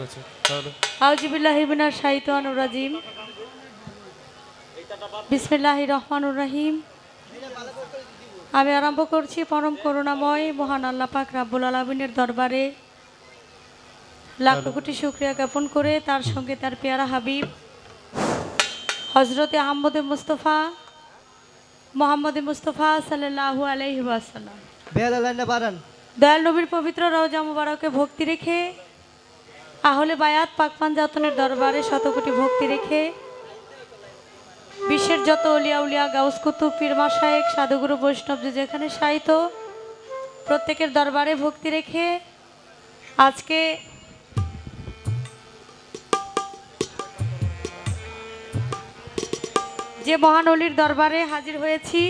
বলেছে তাহলে? আউজিবিল্লাহিবিনা শাহিতানুর রাজিম। বিসমিল্লাহি রহমানুর রহিম। আমি আরম্ভ করছি পরম করুণাময় মহান আল্লাহ পাক রাব্বুল আলমিনের দরবারে। লাখ কোটি শুক্রিয়া জ্ঞাপন করে তার সঙ্গে তার পেয়ারা হাবিব হজরতে আহমদে মুস্তফা মোহাম্মদ মুস্তফা সাল্লাহু পারেন দয়াল নবীর পবিত্র রওজা মুবারকে ভক্তি রেখে আহলে বায়াত পাকপান জাতনের দরবারে শতকোটি ভক্তি রেখে বিশ্বের যত অলিয়া উলিয়া, গাউস কুতুব পীরমা শায়েক সাধুগুরু বৈষ্ণব যে যেখানে সাহিত প্রত্যেকের দরবারে ভক্তি রেখে আজকে যে মহান অলির দরবারে হাজির হয়েছি,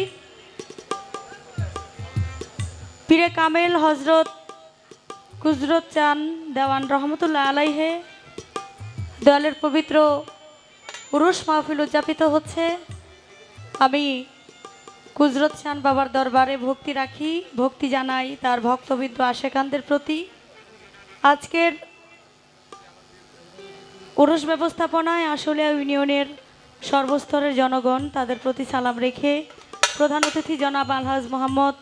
পীরে কামেল হজরত কুজরত চান দেওয়ান রহমতুল্লাহ আলাইহে। দয়ালের পবিত্র উরুস মাহফিল উদযাপিত হচ্ছে। আমি কুজরত চান বাবার দরবারে ভক্তি রাখি, ভক্তি জানাই তার ভক্তবিদ্য আশেকানদের প্রতি। আজকের উরুস ব্যবস্থাপনায় আশুলিয়া ইউনিয়নের সর্বস্তরের জনগণ তাদের প্রতি সালাম রেখে প্রধান অতিথি জনাব আলহাজ মোহাম্মদ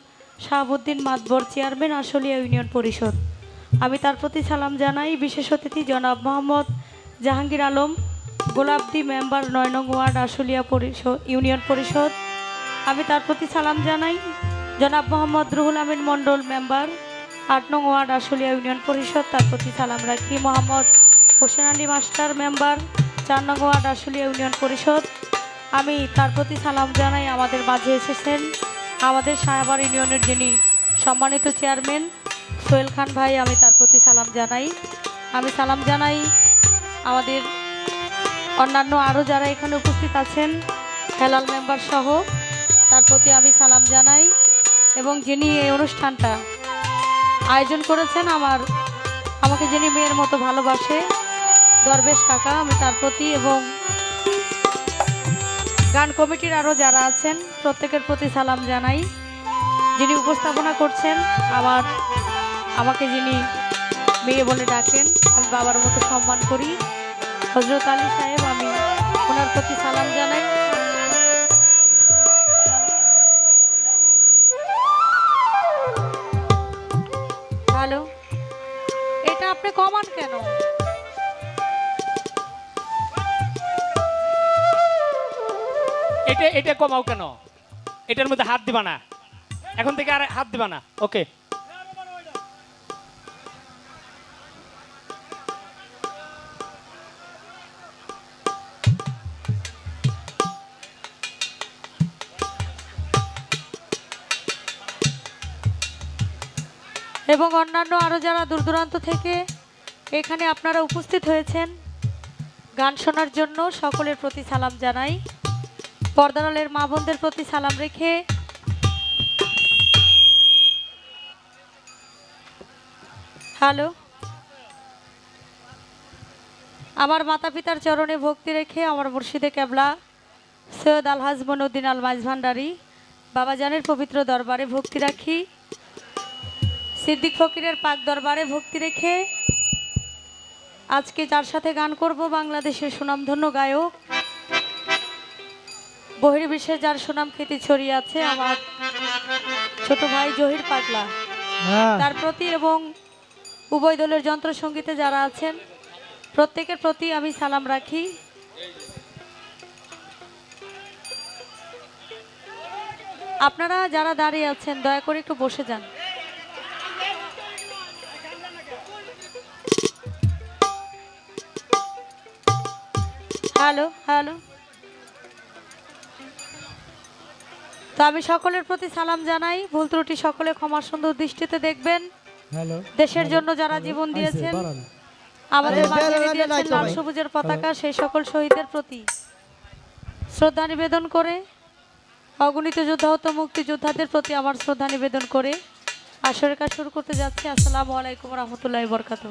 শাহাবুদ্দিন মাতবর, চেয়ারম্যান আশুলিয়া ইউনিয়ন পরিষদ। আমি তার প্রতি সালাম জানাই। বিশেষ অতিথি জনাব মোহাম্মদ জাহাঙ্গীর আলম গোলাপদি মেম্বার নয় নং ওয়ার্ড আশুলিয়া পরিষদ, ইউনিয়ন পরিষদ। আমি তার প্রতি সালাম জানাই। জনাব মোহাম্মদ রুহুল আমিন মণ্ডল মেম্বার, আট নং ওয়ার্ড আশুলিয়া ইউনিয়ন পরিষদ, তার প্রতি সালাম রাখি। মোহাম্মদ হোসেন আলী মাস্টার মেম্বার, চার নং ওয়ার্ড আশুলিয়া ইউনিয়ন পরিষদ। আমি তার প্রতি সালাম জানাই। আমাদের মাঝে এসেছেন আমাদের সাহাবার ইউনিয়নের যিনি সম্মানিত চেয়ারম্যান সোহেল খান ভাই, আমি তার প্রতি সালাম জানাই। আমি সালাম জানাই আমাদের অন্যান্য আরও যারা এখানে উপস্থিত আছেন, হেলাল মেম্বার সহ, তার প্রতি আমি সালাম জানাই এবং যিনি এই অনুষ্ঠানটা আয়োজন করেছেন, আমার, আমাকে যিনি মেয়ের মতো ভালোবাসে, দরবেশ কাকা, আমি তার প্রতি এবং গান কমিটির আরও যারা আছেন, প্রত্যেকের প্রতি সালাম জানাই। যিনি উপস্থাপনা করছেন, আমার আমাকে যিনি মেয়ে বলে ডাকেন, আমি বাবার মতো সম্মান করি। হজরত আলী সাহেব, আমি ওনার প্রতি সালাম জানাই। হ্যালো, এটা আপনি কমান কেন? এটা এটা কমাও কেন? এটার মধ্যে হাত দিবা না। এখন থেকে আর হাত দিবা না। ওকে এবং অন্যান্য আরও যারা দূর দূরান্ত থেকে এখানে আপনারা উপস্থিত হয়েছেন, গান শোনার জন্য সকলের প্রতি সালাম জানাই। পর্দারালের মা বোনদের প্রতি সালাম রেখে হ্যালো। আমার মাতা পিতার চরণে ভক্তি রেখে আমার মুর্শিদে কেবলা, সৈয়দ আলহাজ মনুদ্দিন আল মাঝ ভান্ডারি বাবাজানের পবিত্র দরবারে ভক্তি রাখি। সিদ্দিক ফকিরের পাক দরবারে ভক্তি রেখে আজকে যার সাথে গান করব বাংলাদেশের সুনামধন্য গায়ক বহির্বিশ্বে যার সুনাম খ্যাতি ছড়িয়ে আছে আমার ছোট ভাই জহির পাগলা। হ্যাঁ। তার প্রতি এবং উভয় দলের যন্ত্রসঙ্গীতে যারা আছেন প্রত্যেকের প্রতি আমি সালাম রাখি। আপনারা যারা দাঁড়িয়ে আছেন দয়া করে একটু বসে যান। Hello hello. তো আমি সকলের প্রতি সালাম জানাই। ভুল ত্রুটি সকলে ক্ষমা সুন্দর দৃষ্টিতে দেখবেন। দেশের জন্য যারা জীবন দিয়েছেন আমাদের দিয়েছেন লাল সবুজের পতাকা সেই সকল শহীদের প্রতি শ্রদ্ধা নিবেদন করে অগণিত যোদ্ধাহত মুক্তিযোদ্ধাদের প্রতি আমার শ্রদ্ধা নিবেদন করে আসরের কাজ শুরু করতে যাচ্ছি। আসসালামু আলাইকুম রহমতুল্লাহ বরকাত